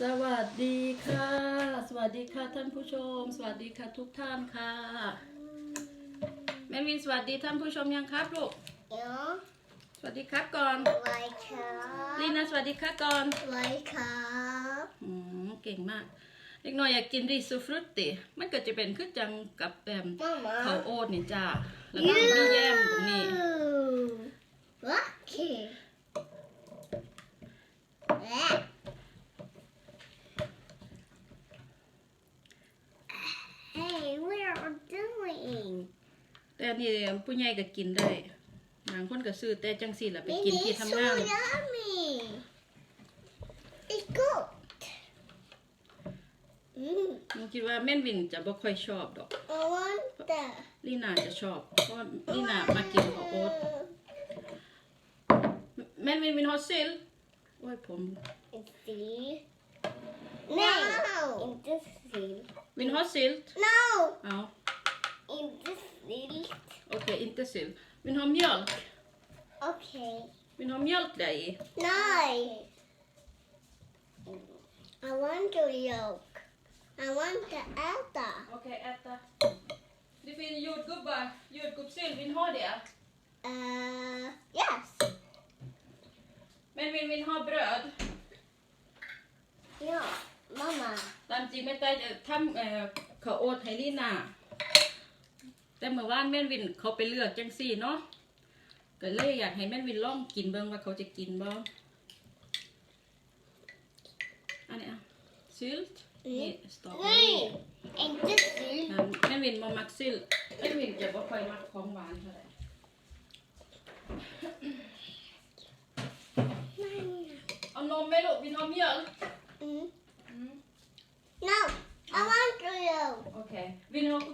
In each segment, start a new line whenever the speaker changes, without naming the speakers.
สวัสดีค่ะ สวัสดีค่ะท่านผู้ชม สวัสดีค่ะทุกท่านค่ะ แม่วินสวัสดีท่านผู้ชมยังครับลูก
เดี๋ยว
สวัสดีครับก่อน
ไว้ครับ
ลีน่าสวัสดีค่ะก่อน
ไว้ครับ
อืมเก่งมาก เด็กน้อยอยากกินริซูฟรุตติ มันก็จะเป็นคือจังกับแอม
มามา
ข้าวโอ๊ตนี่จ้าแล้วก็มีแยมตรงนี้
วักกี้แอะ Hey, what are you doing?
แต่อันนี่ผู้ใหญ่ก็กินได้บางคนก็ซื้อแต่จังสี่ละไปกิน
This
ที่
is
ทำ
so
งาน
yummy. It's good. Mm,
หนูคิดว่าแม่นวินจะบ่ค่อยชอบดอก
I want that.
ลีน่าจะชอบ เพราะว่าลีน่ามากินข้าวโอ๊ตแม่นวินวินฮอตซิลโอ้ยผม
It's see. No. In this seal.
วินฮอตซิล
No.
เอา
In this seal.
โอเคอินเตอร์ซิลวินฮอมม jölk
Okay.
วินฮอมม mjölk där i
No. I want the yolk. I want the other.
โอเคแอตตาดิฟินยูดกุบบะยูดกุบซิลวินฮอเดีย
Uh, yes.
แม่นวินวิ นฮอเบรด
Yeah, Mama.
ตามจริงแม่ใต้จะทำเอ่อข้าวโอ๊ตให้ลีน่าแต่เมื่อวานแม่นวินเขาไปเลือกจังสี่เนาะก็เลยอยากให้แม่นวินลองกินเบิ่งว่าเขาจะกินบ่อันนี้อะซิลต์นี่สตรอเบอรี่
Hey, in this seal.
อะแม่นวินบ่มักซิลต์แม่นวินจะบ่ค่อยมักของหวานเท่าไหร่ เอานมไหมลูกวินเอาเมียล
Mm. No, I want the yolk.
โอเค วินเอากุ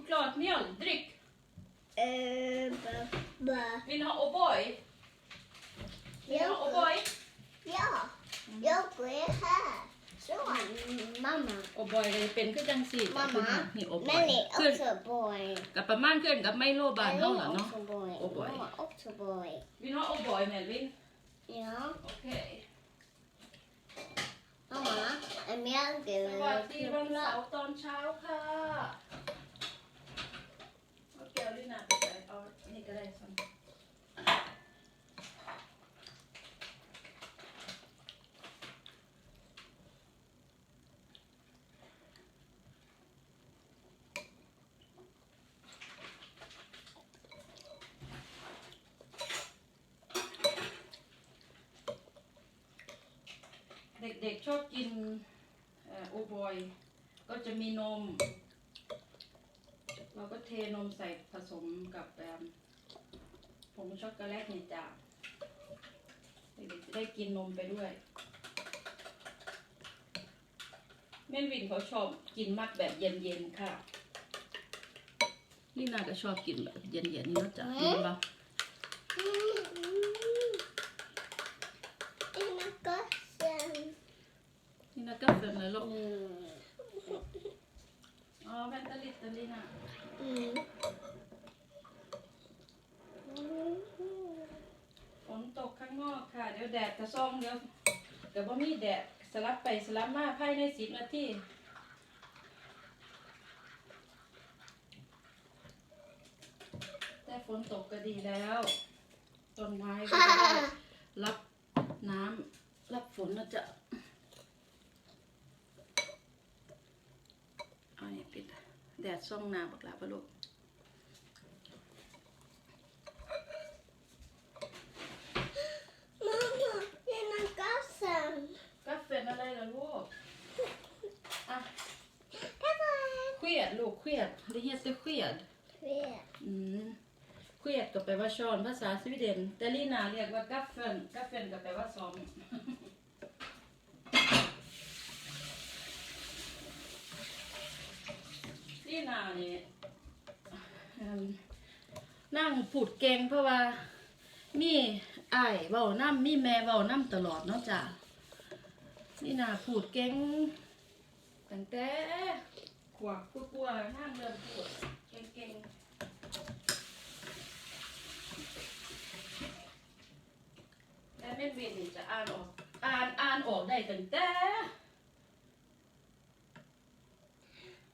klart mjölk, dryck.
Uh, but, but,
Vill ni ha O'boy? Vill ni ha O'boy?
yeah. Yolk är här. Så. Mamma.
O'boy ก็จะเป็นคือจังสี่แต่คือ
Mamma.
นี่ O'boy
Melly
ขึ้น
också boy.
กับประมาณขึ้นกับไมโลบานเท่าล่ะเนาะ
också boy.
Och boy.
Mamma också boy.
วินเอา O'boy แม่วิน
Ja.
โอเค
Mamma, en mjölk
สวัสดีวันเสา
är
ร์ตอนเช้าค่ะเอาแก้วลินาไปใส่เอาอั นี่ก็ได้สันเด็กๆชอบกินโอบอย ก็จะมีนม เราก็เทนมใส่ผสมกับแบบ งช็อกโกแลตนี่จ้ะเด็กๆจะได้กินนมไปด้วย แม่นวินเขาชอบกินมากแบบเย็นๆค่ะ นี่นาก็ชอบกินแบบเย็นๆนี่เนาะจ้ะกินปะ
Ina gossen.
นี่นาก็เป็นเลยลูก
Mm.
อ๋อแวนตาลิตตาลีนา
Mm.
ฝนตกข้างนอกค่ะ เดี๋ยว แดดกระซ่องเดี๋ยวเดี๋ยวว่มีแดดสลับไปสลับมาภายในสิบนาทีแต่ฝนตกก็ดีแล้วต้นไม้ก็ได้รับน้ำรับฝนนะจ๊ะเอาเนี่ยปิดแดดส่องหน้าบักลาปะลูก
Mamma, ina gossen.
กาแฟอะไรล่ะลูกอะ
Pappa.
เครียดลูกเครียด det heter sked
Tre.
อืมเครียดก็แปลว่า ช้อนภาษาสวีเดนแต่ลีนาเรียกว่ากัฟเฟนกัฟเฟนก็แปลว่าซ้อมลีนานี่นั่งพูดเก่งเพราะว่ามีอ้เว้าน้ำมีแม่เว้าน้ำตลอดเนาะจ้ะลีนาพูดเก่งตั้งแต่ขวบกลัวๆนั่งเริ่มพูดเก่งๆ แต่แม่นวินนี่จะอ่านออกอ่านอ่านออกได้ตั้งแต่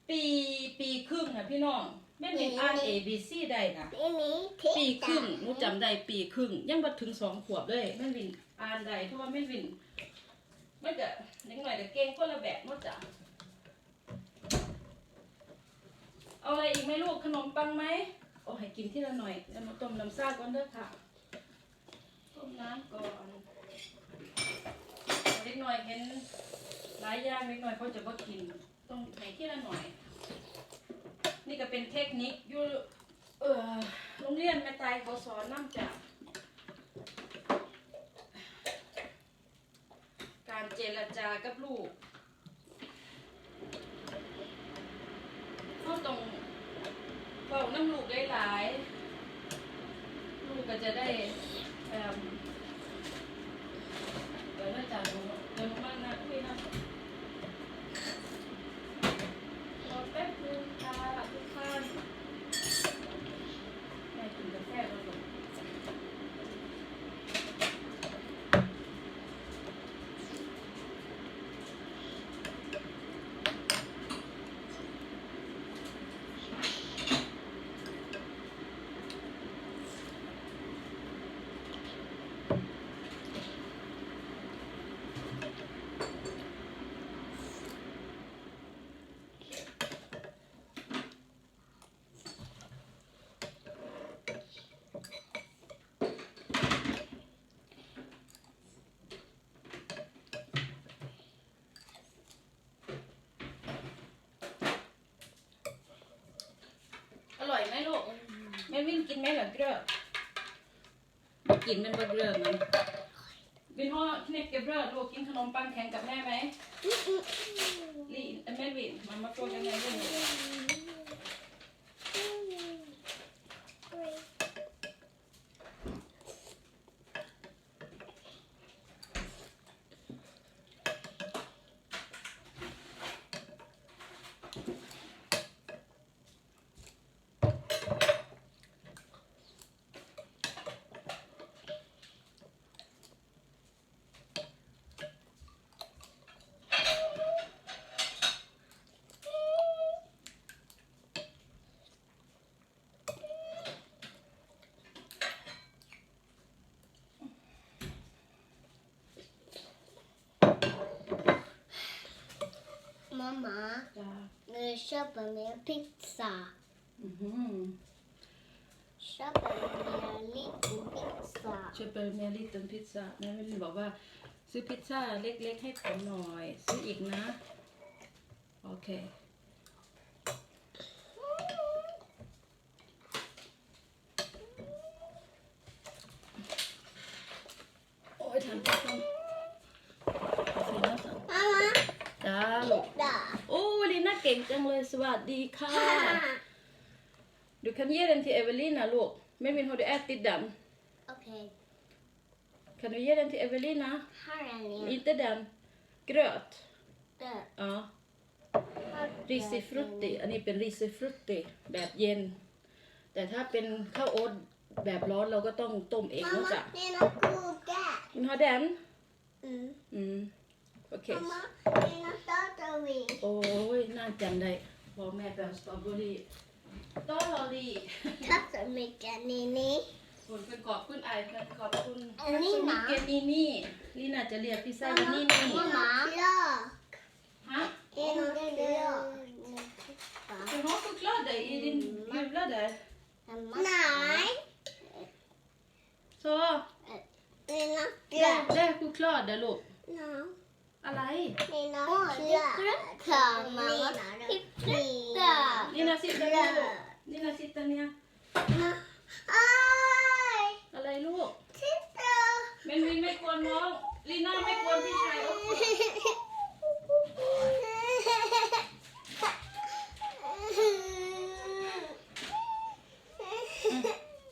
ปีปีครึ่งนะพี่น้องแม่นวินอ่าน A B C ได้นะ
Mimi,
ปีครึ่ง
titta.
หนูจำได้ปีครึ่งยังบ่ถึงสองขวบเลยแม่นวินอ่านได้เพราะว่าแม่นวินมันก็เด็กหน่อยก็เก่งคนละแบบเนาะจ้ะเอาอะไรอีกไหมลูกขนมปังไหมโอ้ให้กินที่ละหน่อยแล้วมาต้มน้ำซ่าก่อนเด้อค่ะ ต้มน้ำก่อนเด็กหน่อยเห็นหลายอย่างเด็กหน่อยเขาจะบ่กินต้องให้ที่ละหน่อย นี่ก็เป็นเทคนิคอยู่เออโรงเรียนแม่ตายเขาสอนน้ำจากการเจรจากับลูกเขาต้องเฝ้าน้ำลูกหลายๆลูกก็จะได้ เอิ่มเดี๋ยวน่าจะลงเดี๋ยวลงมานะคุยนะรอแป๊บนึงค่ะทุกท่าน แม่กินกาแฟแล้วลูก อร่อยไหมลูกแม่วินกินไหมเหรอเกลือกินเป็นบะเกลือมันวินห่อเน็กเกลือลูกกินขนมปังแข็งกับแม่ไหมลีแม่วินมามาโปรยังไง เรื่องนี้
Mamma,
จ้า
nu köper mer pizza.
อือหือ
Köper mer liten pizza.
ช่วยเปิดแม่ลิตเติ้ลพิซซ่าแม่วินบอกว่า ซื้อพิซซ่าเล็กๆให้ผมหน่อย ซื้ออีกนะ โอเค โอ้ยทำไปทำสีน้ำสั่ง
Mamma,
จ้าลูก
titta.
โอ้ลีน่าเก่งจังเลย สวัสดีค่ะ Du kan ge den till Evelina, låg. Men vill har du ätit den?
Okej,
Kan du ge den till Evelina?
här är ni.
Inte den. Gröt.
Där.
Ja.
Här är
Risifrutti.
ni.
อันนี้เป็น risifrutti แบบเย็น แต่ถ้าเป็นข้าวโอ๊ตแบบร้อนเราก็ต้องต้มเองนะ
Mamma,
จ๊ะ
det är något godis.
คุณฮอแดน
Mm.
อืม โอเค
Mamma, det är något strawberry.
โอ้ยน่าจำได้บอกแม่เป็นสตรอเบอรี่สตรอเบอรี่
Tack så mycket, Nini.
คุณเป็นขอบคุณไอายเป็นขอบคุณ
อันนี้นะ
เกนี่นี่ลีน่าจะเรียกพิซซ่าว่านี่นี่
Mamma. Klart.
ฮะ
Det är något klart.
คุณ har choklad där i din gula där
Nej.
så
Det är något
där,
klart.
där är choklad där ลูก
No.
อะไร
Det är något klart. Mamma. Titta.
Lina sitter ner ลูก Lina sitter ner
Aj!
อะไรลูก
Titta!
เมนวินไม่กวนน้องลีน่าไม่กวนพี่ชายโอ้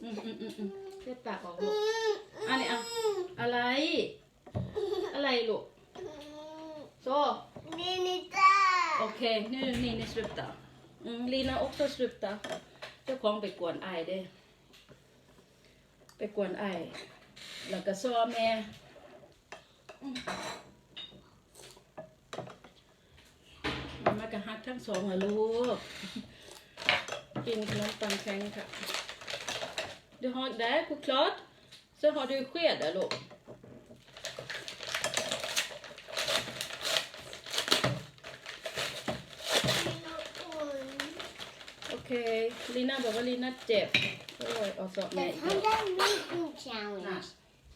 อืมอืมอืมอืมเช็ดปากออกลูก อันนี้อะ อะไร อะไรลูก så
Ninita!
okej nu ni ni sluta mm, Lina också sluta เจ้าของไปกวนไอายเด้ ไปกวนไอายแล้วก็ซ้อแม่อืมมาแล้วก็ฮักทั้งสองเหรอลูก กินขนมปังแข็งค่ะ Du har där choklad. Så har du skedar då. Okej, Lina บอกว่า Lina เจ็บก็เลยเอาสอบแม่
The
อีกแล้ว
hundred meeting challenge.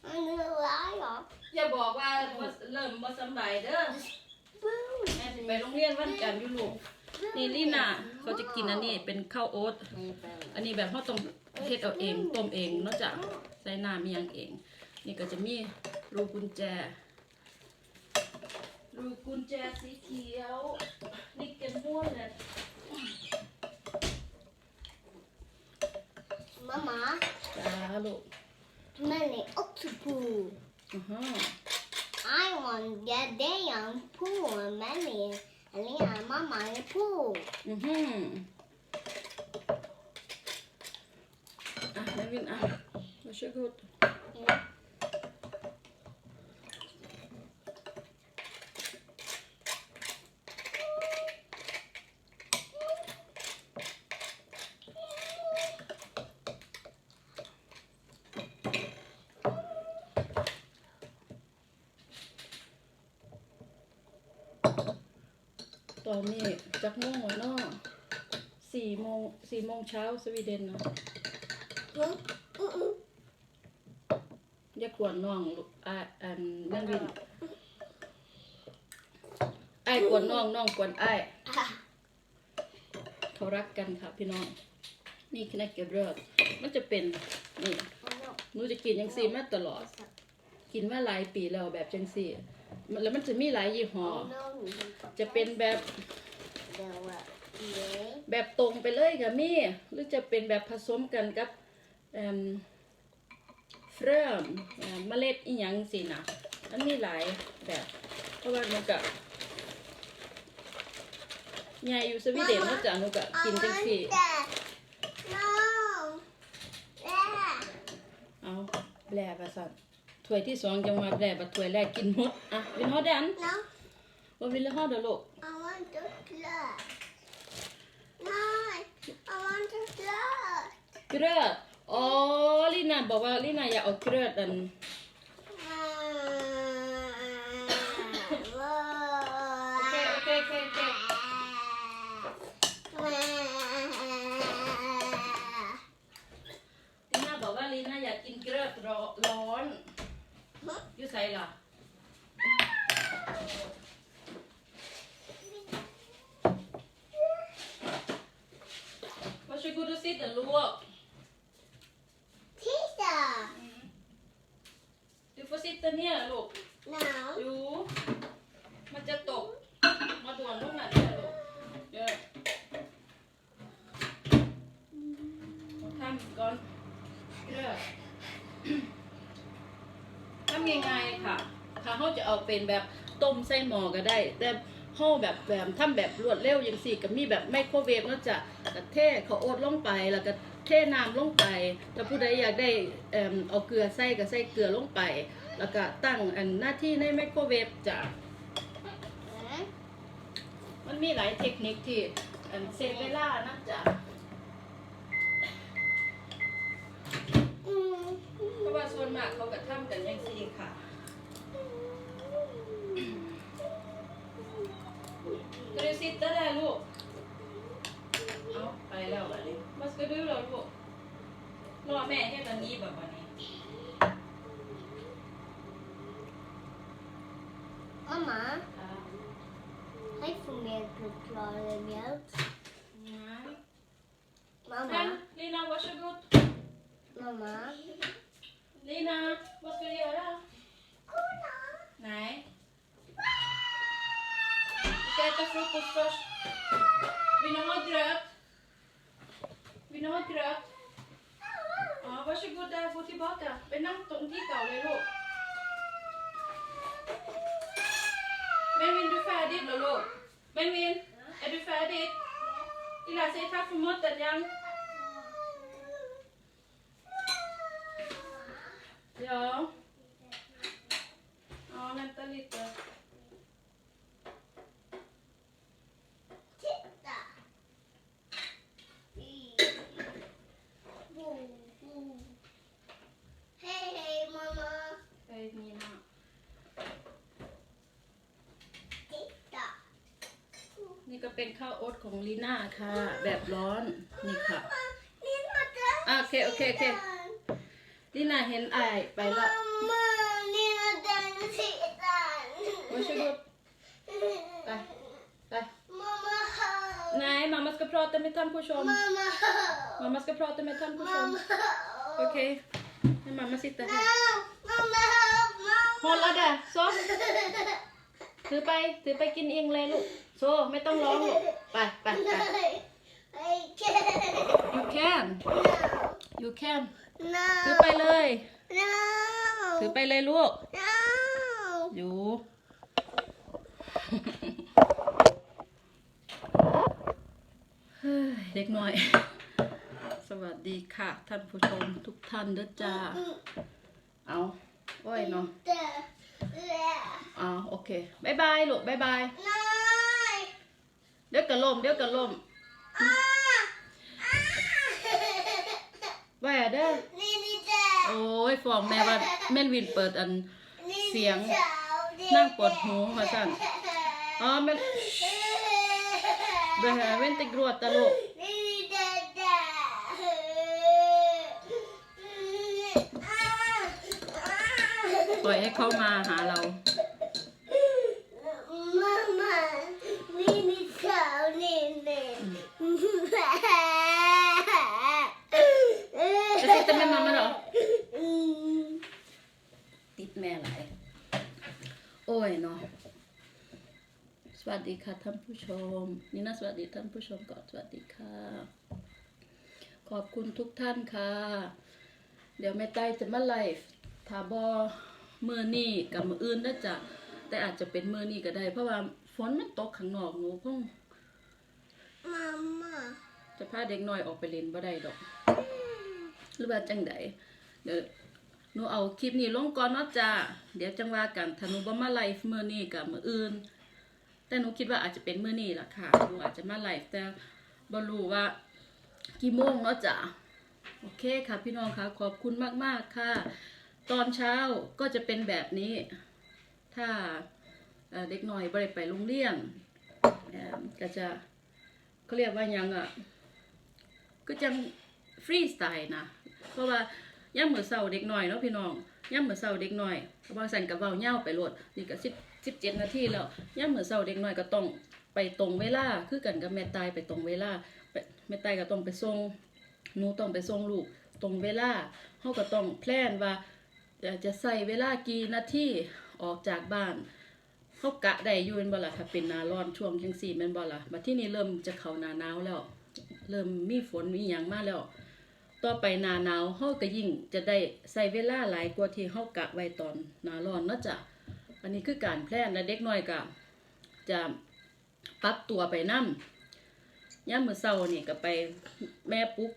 I'm gonna lie off.
อย่าบอกว่าบ่เริ่มบ่สำบายเด้อ
Boom.
แม่สิไปโรงเรียนวันจันทร์อยู่ลูก นี่ลีน่าเขาจะกินอันนี้เป็นข้าวโอ๊ต อันนี้แบบเขาต้องเฮ็ดเอาเองต้มเองเนอกจากใส่น้ำมีหยังเอง นี่ก็จะมีรูกุญแจ รูกุญแจสีเขียว นี่เกนม้วนเลย
Mama,
จ้าลูก
many octopus.
อือฮะ
I want get there young pool and many. And yeah, Mama in the pool.
อือฮึอะแม่วินอะมาช่วยกูด
Yeah.
อนนี้จักโมงแล้วเนาะสี่โมงสี่โมงเช้าสวีเดนเนาะอย่ากวนน้องลูกอ่าอันนั่งวินไอ้กวนน้องน้องกวนไอ้เขารักกันค่ะพี่น้อง นี่คือนักเก็บเลือดมันจะเป็นนี่หนูจะกินจังซีมาตลอด กินมาหลายปีแล้วแบบจังซี่แล้วมันจะมีหลายยี่ห้อ จะเป็นแบบ
The what? Yeah.
แบบตรงไปเลยค่ะมี่หรือจะเป็นแบบผสมกันกับเอ่มเฟรมเอ่อเมล็ดอีหยังสินะมันมีหลายแบบ เพราะว่าหนูกะยายอยู่สวีเดนเนอกจากหนูกะกินจังซี่
that. No. Yeah.
เอาแบลประสันถ้วยที่สองจังหวะแบลบัดถ้วยแรกกินหมดอะวินฮอดดัน
No.
ว่าวินละฮอดเด้อลูก
I want to fly. No. I want to fly.
เกลืออ๋อลีน่าบอกว่าลีน่าอยากเอาเกลืออันโอเค โอเค โอเคโอเค ลีน่าบอกว่าลีน่าอยากกินเกลือร้อนร้อนอยู่ใส่ล่ะว่าช่วยกูดูสิแต่ลวก
Pizza.
ดูฟสิตัวเนี่ยลูก
No.
อยู่มันจะตก มาด่วนลูกหน่ะเนี่ยลูกเดี๋ยว ทำก่อนเกลือทำยังไงค่ะ ถ้าเขาจะเอาเป็นแบบต้มใส่หม้อก็ได้ แต่เขาแบบแบบทำแบบรวดเร็วอย่างสี่ก็มีแบบไมโครเวฟเนาะจะกระเทเขาวโอ๊ตลงไปแล้วก็เทน้ำลงไปถ้าผู้ใดอยากได้เอิ่มเอาเกลือใส่ก็ใส่เกลือลงไป แล้วก็ตั้งอันหน้าที่ในไมโครเวฟจ้ะ
Hmm?
มันมีหลายเทคนิคที่อันเซฟเวลานะจ๊ะ
Mm.
เพราะ วนมากเขาก็ทำกันอย่างสี่ค่ะกระซิตได้แล้วลูก เอาไปแล้วแบบนี้มาสกระดื้อแล้วลูกรอแม่ให้ตอนนี้แบบวันนี้
Mama,
อ่า
I forget to try the milk.
งั้น
Mama,
ลีนา varsågod
Mama.
Lina vad ska du göra nej du ska äta frukost först vill ni ha gröt vill ni ha gröt ja varsågod där gå tillbaka ไปนั่งตรงที่เก่าเลยลูก Benvin, du färdig då låg? Benvin, är du färdig? Lilla, säg tack för maten Jan. Ja. Ja, vänta lite. นี่ก็เป็นข้าวโอ๊ตของลีน่าค่ะ แบบร้อนนี่ค่ะ
นี่มาเจอ
อะโอเคโอเคโอเคลีน่าเห็นไอายไปแล้ว
มานี่มาเจอสีสัน
มาช่วยดูไปไป
Mamma hör.
Nej, mamma ska prata med tandpushon.
Mamma hör.
Mamma ska prata med tandpushon.
Mamma hör.
Okej. Okay. Mamma sitter här.
Mamma hör. Mamma.
พอแล้วเด้อโซ ถือไป ถือไปกินเองเลยลูก โซ ไม่ต้องร้องลูก ไปไปไป
I can't.
you can you can
No.
ถือไปเลย
No.
ถือไปเลยลูก
No.
อยู่ เฮ้ยเด็กน้อย สวัสดีค่ะ ท่านผู้ชมทุกท่านเด้อจ้า เอา โอ้ยเนาะ
Yeah.
เอาโอเคบายบายลูกบายบาย
No.
เดี๋ยวกระลมเดี๋ยวกระลม
Ah.
แหวเด้อ
Nini
โอ้ยฟองแม่ว่าแม่นวินเปิดอัน
Nini
เสียง
ciao.
นั่งปวดหูมาสั่นอ๋อแม่นเบะเว้นแติกรวดตะลูก ปล่อยให้เขามาหาเรา
Mamma, Nini ciao Nini.
จะติดแต่แม่มามาเหรอ
Mm.
ติดแม่หลาย โอ้ยเนาะ สวัสดีค่ะท่านผู้ชม นี่นะสวัสดีท่านผู้ชมก่อนสวัสดีค่ะ ขอบคุณทุกท่านค่ะ เดี๋ยวแม่ใต้จะมาไลฟ์ทาบอ มือนี่กับมืออื่นนะจ๊ะแต่อาจจะเป็นมือนี่ก็ได้ เพราะว่าฝนมันตกข้างนอกหนูคง
Mamma.
จะพาเด็กน้อยออกไปเล่นบ่ได้ดอก หรือว่าจังใดเดี๋ยวหนูเอาคลิปนี้ลงก่อนเนาะจ้าเดี๋ยวจังว่ากันถ้าหนูบ่มาไลฟ์มื้อนี้กับมื้ออื่น แต่หนูคิดว่าอาจจะเป็นมื้อนี้ล่ะค่ะหนูอาจจะมาไลฟ์แต่บ่รู้ว่ากี่โมงเนาะจ้าโอเคค่ะพี่น้องค่ะขอบคุณมากๆค่ะ ตอนเช้าก็จะเป็นแบบนี้ ถ้าเอ่อเด็กน้อยบ่ได้ไปโรงเรียนก็จะเขาเรียกว่ายังอะก็จังฟรีสไตล์นะ เพราะว่าย่ามมื้อเช้าเด็กหน้อยเนาะพี่น้องย่ามมื้อเช้าเด็กหน้อยเพราะว่าสั่นกับเว้าเหย้าไปโลดนี่ก็10 17นาทีแล้วย่ามมื้อเช้าเด็กหน้อยก็ต้องไปตรงเวลาคือกันกับแม่ตายไปตรงเวลาแม่ตายก็ต้องไปส่งหนูต้องไปส่งลูกตรงเวลาเฮาก็ต้องแพลนว่า เอ่อจะใส่เวลากี่นาทีออกจากบ้านเฮากะได้อยู่แม่นบ่ล่ะถ้าเป็นนาร้อนช่วงจังซี่แม่นบ่ล่ะบัดที่นี้เริ่มจะเข้านาหนาวแล้ว เริ่มมีฝนมีหยังมาแล้ว ต่อไปนาหนาวเฮาก็ยิ่งจะได้ใส่เวลาหลายกว่าที่เฮากะไว้ตอนนาร้อนเนาะจ้ะอันนี้คือการแพลนและเด็กน้อยก็จะปรับตัวไปนำย่ามมือเช้านี่ก็ไปแม่ปุ๊ก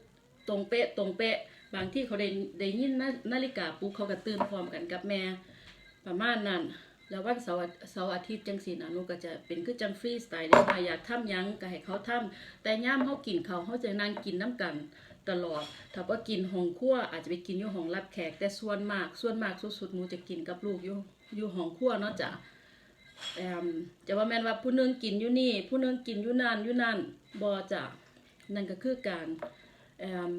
ตรงเป๊ะตรงเป๊ะ บางที่เขาได้ได้ยินนานาฬิกาปลุกเขาก็ตื่นพร้อมกันกับแม่ประมาณนั้น แล้ววันเสาร์อาเสาร์อาทิตย์จังซี่นะนูก็จะเป็นคือจังฟรีสไตล์เด็กน้อยอยากทำยังก็ให้เขาทำแต่ย่ามเฮากินเขาเฮาจะนั่งกินน้ำกันตลอด ถ้าว่ากินห้องครัวอาจจะไปกินอยู่ห้องรับแขก แต่ส่วนมากส่วนมากสุดๆหนูจะกินกับลูกอยู่อยู่ห้องครัวเนาะจ้ะแอมจะว่าแม่นว่าผู้นึงกินอยู่นี่ ผู้นึงกินอยู่นั่นอยู่นั่นบ่จ้ะนั่นก็คือการแอม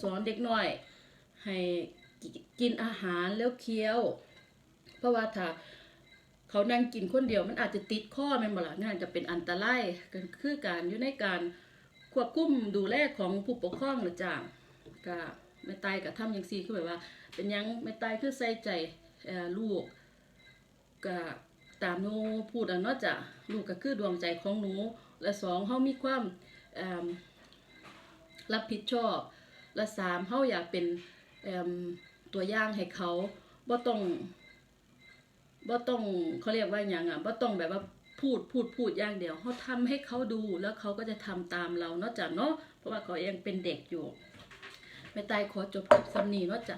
สอนเด็กน้อย ให้กินอาหารแล้วเคี้ยว เพราะว่าถ้าเขานั่งกินคนเดียวมันอาจจะติดข้อแม่นบ่ล่ะนั่นจะเป็นอันตรายก็คือการอยู่ในการควบคุมดูแลของผู้ปกครองนะจ้าก็แม่ตายก็ทำย่างซีคือแบบว่า เป็นยังแม่ตายคือใส่ใจลูกก็ตามหนูพูดอะเนาะจ้ะลูกก็คือดวงใจของหนูและสองเฮามีความรับผิดชอบ และสามเฮาอยากเป็นตัวอย่างให้เขาบ่ต้องบ่ต้องเขาเรียกว่าหยังอะบ่ต้องแบบว่าพูดพูดพูดอย่างเดียวเฮาทำให้เขาดูแล้วเขาก็จะทำตามเราเนาะจ้ะเนาะเพราะว่าเขายังเป็นเด็กอยู่แม่ตายขอจบคลิปซ้ำนี้เนาะจ้ะ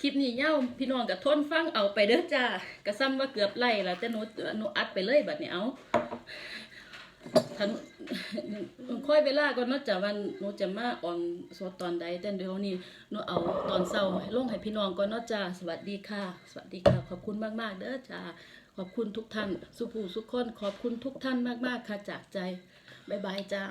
คลิปนี้เย้าพี่น้องก็ทนฟังเอาไปเด้อจ้าก็ซ้ำว่าเกือบไล่แล้วแต่หนูหนูอัดไปเลยแบัดนี้เอาถ้าหนู ค่อยเวลาก่อนเนาะจ้ะวันหนูจะมาออนสดตอนใดแต่เดี๋ยวนี้หนูเอาตอนเศร้าลงให้พี่น้องก่อนเนาะจ้าสวัสดีค่ะ สวัสดีค่ะ ขอบคุณมากๆเด้อจ้าขอบคุณทุกท่าน สุภูสุขคนขอบคุณทุกท่านมากๆค่ะจากใจบ๊ายบายจ้า